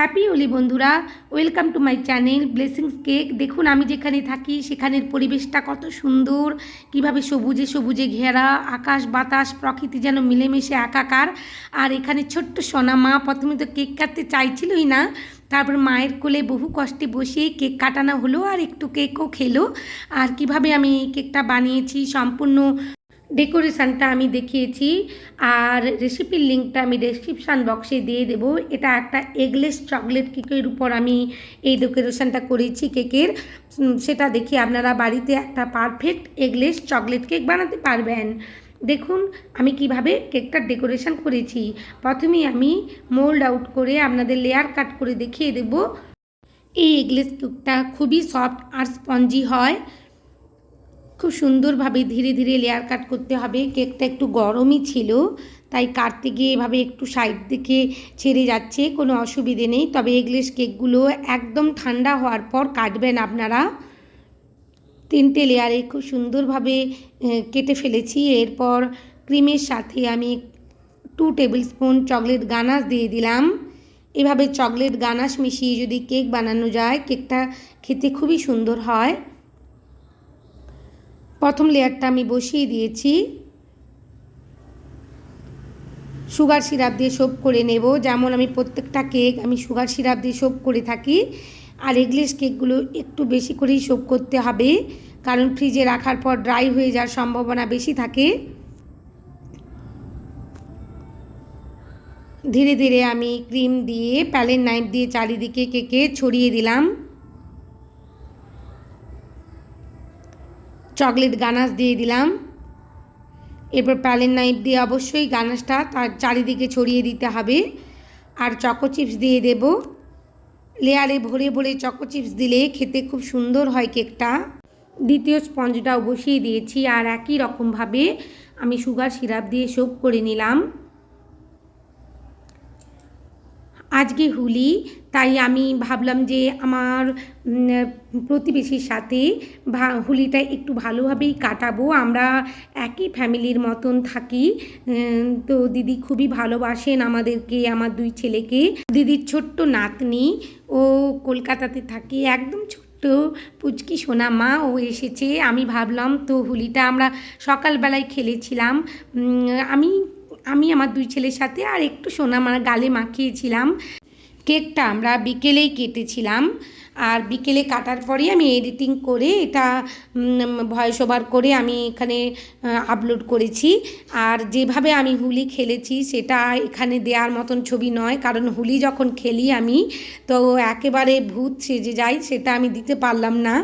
Happy Holi বন্ধুরা, welcome to my channel blessings cake. দেখুন, আমি যেখানে থাকি, সেখানের পরিবেশটা কত সুন্দর। কীভাবে সবুজে সবুজে ঘেরা, আকাশ বাতাস, প্রকৃতি যেন মিলেমিশে একাকার। আর এখানে ছোট্ট সোনা মা প্রথমে তো কেক কাটতে চাইছিলই না, তারপর মায়ের কোলে বহু কষ্টে বসিয়ে কেক কাটানো হলো আর একটু কেকও খেলো। আর কীভাবে আমি কেকটা বানিয়েছি, সম্পূর্ণ ডেকোরেশানটা আমি দেখিয়েছি আর রেসিপির লিঙ্কটা আমি ডেসক্রিপশান বক্সে দিয়ে দেবো। এটা একটা এগলেস চকলেট কেকের উপর আমি এই ডেকোরেশানটা করেছি কেকের সেটা দেখে আপনারা বাড়িতে একটা পারফেক্ট এগলেস চকলেট কেক বানাতে পারবেন। দেখুন, আমি কীভাবে কেকটার ডেকোরেশন করেছি। প্রথমেই আমি মোল্ড আউট করে আপনাদের লেয়ার কাট করে দেখিয়ে দেব। এই এগলেস কেকটা খুবই সফট আর স্পঞ্জি হয়। খুব সুন্দরভাবে ধীরে ধীরে লেয়ার কাট করতে হবে। কেকটা একটু গরমই ছিল, তাই কাটতে গিয়ে এভাবে একটু সাইড থেকে ছেড়ে যাচ্ছে, কোনো অসুবিধে নেই। তবে এগলেস কেকগুলো একদম ঠান্ডা হওয়ার পর কাটবেন আপনারা। তিনটে লেয়ারে খুব সুন্দরভাবে কেটে ফেলেছি। এরপর ক্রিমের সাথে আমি two tablespoon chocolate ganache দিয়ে দিলাম। এভাবে চকলেট গানাস মিশিয়ে যদি কেক বানানো যায় কেকটা খেতে খুবই সুন্দর হয়। প্রথম লেয়ারটা আমি বসিয়ে দিয়েছি। সুগার সিরাপ দিয়ে সোপ করে নেব। যেমন আমি প্রত্যেকটা কেক আমি সুগার সিরাপ দিয়ে সোপ করে থাকি। আর এগলেস কেকগুলো একটু বেশি করেই সোপ করতে হবে। কারণ ফ্রিজে রাখার পর ড্রাই হয়ে যাওয়ার সম্ভাবনা বেশি থাকে। ধীরে ধীরে আমি ক্রিম দিয়ে, প্যালেন নাইফ দিয়ে চারিদিকে কেকে ছড়িয়ে দিলাম। চকলেট গানাস দিয়ে দিলাম। এরপর প্যালেন নাইফ দিয়ে অবশ্যই গানাসটা তার চারিদিকে ছড়িয়ে দিতে হবে। আর চকো চিপস দিয়ে দেব। লেয়ারে ভরে ভরে চকো চিপস দিলে খেতে খুব সুন্দর হয় কেকটা। দ্বিতীয় স্পঞ্জটাও বসিয়ে দিয়েছি। আর একই রকমভাবে আমি সুগার সিরাপ দিয়ে সোপ করে নিলাম। আজকে হুলি, তাই আমি ভাবলাম যে আমার প্রতিবেশীর সাথে হুলিটা একটু ভালোভাবেই কাটাবো। আমরা একই ফ্যামিলির মতন থাকি তো দিদি খুবই ভালোবাসেন আমাদেরকে, আমার দুই ছেলেকে। দিদির ছোট্ট নাতনি, ও কলকাতাতে থাকে, একদম ছোট্ট পুচকি সোনা মা ও এসেছে। আমি ভাবলাম তো হুলিটা আমরা সকালবেলায় খেলেছিলাম। আমি আমি আমার দুই ছেলের সাথে আর একটু সোনা আমার গালে মাখিয়েছিলাম। কেকটা আমরা বিকেলেই কেটেছিলাম। আর বিকেলে কাটার পরেই আমি এডিটিং করে এটা ভয়েস ওভার করে আমি এখানে আপলোড করেছি। আর যেভাবে আমি হুলি খেলেছি সেটা এখানে দেওয়ার মতন ছবি নয়। কারণ হুলি যখন খেলি আমি, তো একেবারে ভূত সেজে যাই সেটা আমি দিতে পারলাম না।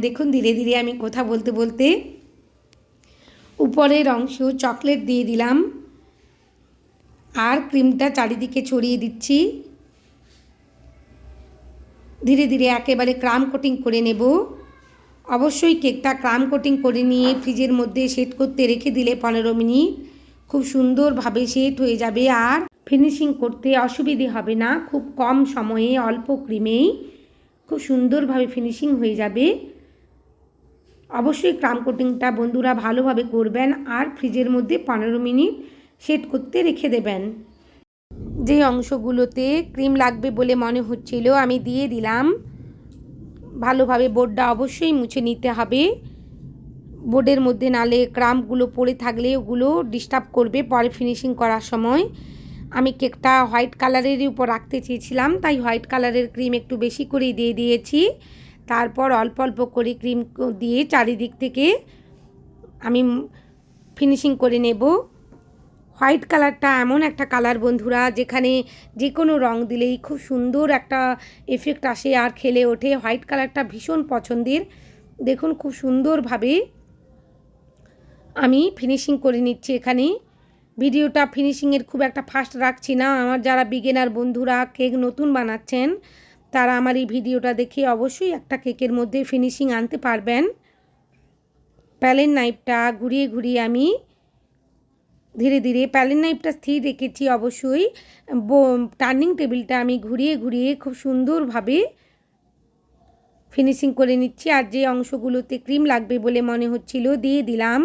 দেখুন, ধীরে ধীরে আমি কথা বলতে বলতে উপরের অংশ চকলেট দিয়ে দিলাম। আর ক্রিমটা চারিদিকে ছড়িয়ে দিচ্ছি। ধীরে ধীরে একেবারে ক্রাম কোটিং করে নেব। অবশ্যই কেকটা ক্রাম কোটিং করে নিয়ে ফ্রিজের মধ্যে সেট করতে রেখে দিলে পনেরো মিনিট খুব সুন্দরভাবে সেট হয়ে যাবে আর ফিনিশিং করতে অসুবিধে হবে না, খুব কম সময়ে, অল্প ক্রিমেই খুব সুন্দরভাবে ফিনিশিং হয়ে যাবে। অবশ্যই ক্রাম কোটিংটা বন্ধুরা ভালোভাবে করবেন আর ফ্রিজের মধ্যে পনেরো মিনিট সেট করতে রেখে দেবেন। যে অংশগুলোতে ক্রিম লাগবে বলে মনে হচ্ছিল, আমি দিয়ে দিলাম। ভালোভাবে বোর্ডটা অবশ্যই মুছে নিতে হবে। বোর্ডের মধ্যে নালে ক্রাম্পগুলো পড়ে থাকলে ওগুলো ডিস্টার্ব করবে পরে ফিনিশিং করার সময়। আমি কেকটা হোয়াইট কালারেরই উপর রাখতে চেয়েছিলাম, তাই হোয়াইট কালারের ক্রিম একটু বেশি করেই দিয়ে দিয়েছি। তারপর অল্প অল্প করে ক্রিম দিয়ে চারিদিক থেকে আমি ফিনিশিং করে নেব। হোয়াইট কালারটা এমন একটা কালার বন্ধুরা, যেখানে যে কোনো রং দিলেই খুব সুন্দর একটা এফেক্ট আসে আর খেলে ওঠে। হোয়াইট কালারটা ভীষণ পছন্দের। দেখুন খুব সুন্দরভাবে আমি ফিনিশিং করে নিচ্ছি এখানে। ভিডিওটা ফিনিশিংয়ের খুব একটা ফাস্ট রাখছি না। আমার যারা বিগেনার বন্ধুরা কেক নতুন বানাচ্ছেন, তারা আমার এই ভিডিওটা দেখে অবশ্যই একটা কেকের মধ্যে ফিনিশিং আনতে পারবেন। প্যালেন নাইফটা ঘুরিয়ে ঘুরিয়ে আমি ধীরে ধীরে প্যালেন নাইফটা স্থির রেখেছি অবশ্যই। টার্নিং টেবিলটা আমি ঘুরিয়ে ঘুরিয়ে খুব সুন্দরভাবে ফিনিশিং করে নিচ্ছি আর যে অংশগুলোতে ক্রিম লাগবে বলে মনে হচ্ছিল দিয়ে দিলাম।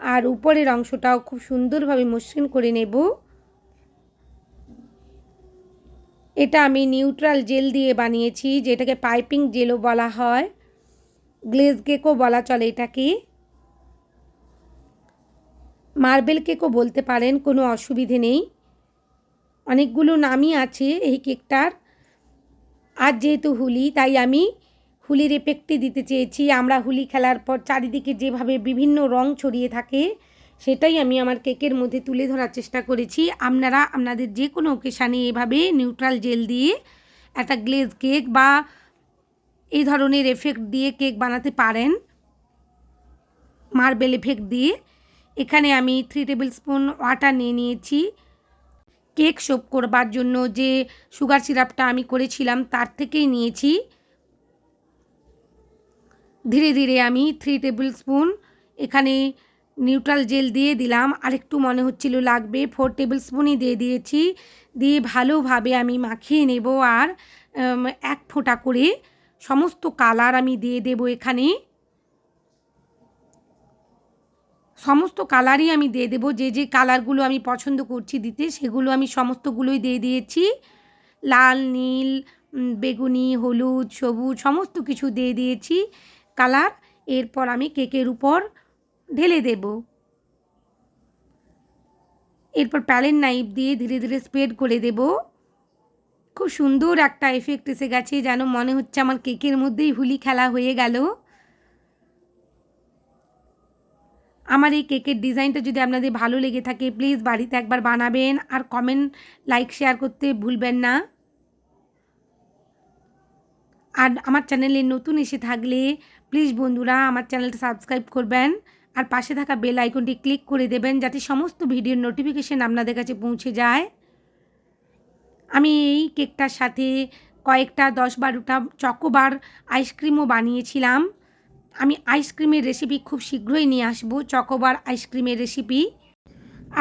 আর উপরের অংশটাও খুব সুন্দরভাবে মসৃণ করে নেব। এটা আমি নিউট্রাল জেল দিয়ে বানিয়েছি, যেটাকে পাইপিং জেলও বলা হয়। গ্লেজ কেকও বলা চলে এটাকে। মার্বেল কেকও বলতে পারেন, কোনো অসুবিধে নেই। অনেকগুলো নামই আছে এই কেকটার। আজ যেহেতু হুলি, তাই আমি হুলির এফেক্টই দিতে চেয়েছি। আমরা হুলি খেলার পর চারিদিকে যেভাবে বিভিন্ন রং ছড়িয়ে থাকে, সেটাই আমি আমার কেকের মধ্যে তুলে ধরার চেষ্টা করেছি। আপনারা আপনাদের যে কোনো ওকেশানে এভাবে নিউট্রাল জেল দিয়ে একটা গ্লেজ কেক বা এই ধরনের এফেক্ট দিয়ে কেক বানাতে পারেন। মার্বেল এফেক্ট দিয়ে। এখানে আমি থ্রি টেবিল স্পুন ওয়াটার নিয়ে নিয়েছি। কেক শোপ করবার জন্য যে সুগার সিরাপটা আমি করেছিলাম, তার থেকেই নিয়েছি। ধীরে ধীরে আমি থ্রি টেবিল স্পুন এখানে নিউট্রাল জেল দিয়ে দিলাম। আরেকটু মনে হচ্ছিল লাগবে ফোর টেবিল স্পুনই দিয়ে দিয়েছি। দিয়ে ভালোভাবে আমি মাখিয়ে নেব আর এক ফোঁটা করে সমস্ত কালার আমি দিয়ে দেব এখানে। সমস্ত কালারই আমি দিয়ে দেবো। যে যে কালারগুলো আমি পছন্দ করছি দিতে, সেগুলো আমি সমস্তগুলোই দিয়ে দিয়েছি। লাল, নীল বেগুনি, হলুদ, সবুজ, সমস্ত কিছু দিয়ে দিয়েছি কালার এরপর আমি কেকের উপর ঢেলে দেব। এরপর প্যালেন নাইফ দিয়ে ধীরে ধীরে স্প্রেড করে দেব। খুব সুন্দর একটা এফেক্ট এসে গেছে, যেন মনে হচ্ছে আমার কেকের মধ্যেই হুলি খেলা হয়ে গেল। আমার এই কেকের ডিজাইনটা যদি আপনাদের ভালো লেগে থাকে প্লিজ বাড়িতে একবার বানাবেন আর কমেন্ট লাইক শেয়ার করতে ভুলবেন না। আর আমার চ্যানেলে নতুন এসে থাকলে প্লিজ বন্ধুরা আমার চ্যানেলটা সাবস্ক্রাইব করবেন আর পাশে থাকা বেল আইকনটি ক্লিক করে দেবেন যাতে সমস্ত ভিডিওর নোটিফিকেশান আপনাদের কাছে পৌঁছে যায়। আমি এই কেকটার সাথে কয়েকটা দশ বারোটা চকোবার আইসক্রিমও বানিয়েছিলাম। আমি আইসক্রিমের রেসিপি খুব শীঘ্রই নিয়ে আসব। চকোবার আইসক্রিমের রেসিপি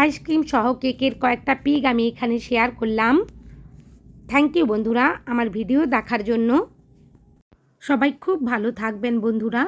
আইসক্রিম সহ কেকের কয়েকটা পিক আমি এখানে শেয়ার করলাম। থ্যাংক ইউ বন্ধুরা আমার ভিডিও দেখার জন্য। সবাই খুব ভালো থাকবেন বন্ধুরা।